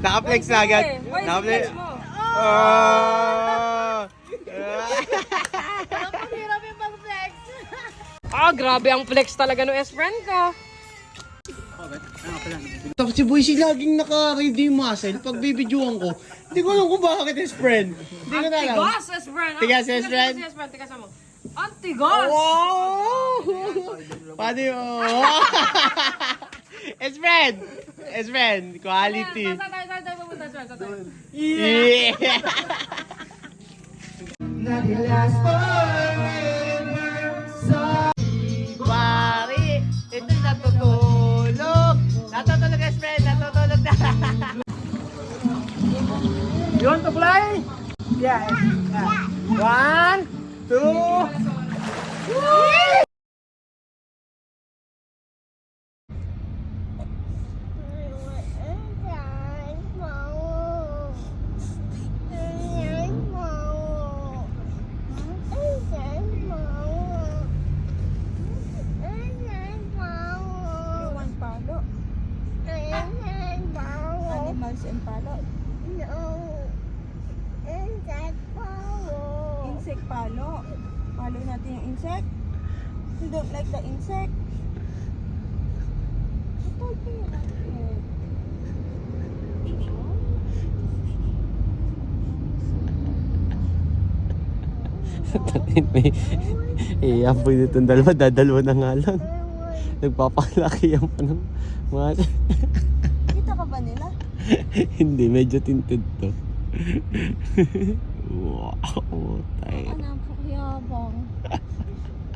Naka-flex na agad. Hoy, Naka-flex. flex mo. Oh! Hirap yung pag-flex. Ah, grabe ang flex talaga ng S-friend ko. Tapos si Boy si laging naka-redeem muscle pag bibidyoan ko. Hindi ko alam kung bakit his friend. Hindi ko na alam. Tigas, S-friend. ah. Tigas, S-friend. Tigas, S-friend. Tigas mo. Ang tigas. Wow! Paano yun? His friend! His friend! Quality! Saan tayo, saan tayo pupunta, S-friend? Saan tayo? Yeah! Pari, ito natutulog. Natutulog, his friend. Natutulog na. you want to fly? Yeah. yeah. One, two, Iwan palo. Animals and palo. Insect palo. Palo natin yung insect. You don't like the insect? I told you you like it. May iampoy nitong dalawa, dadalwa na nga lang. Nagpapalaki yan pa ng mga... Kita ka ba nila? Hindi, medyo tinted to. wow, tayo. Ano, pakiyabang.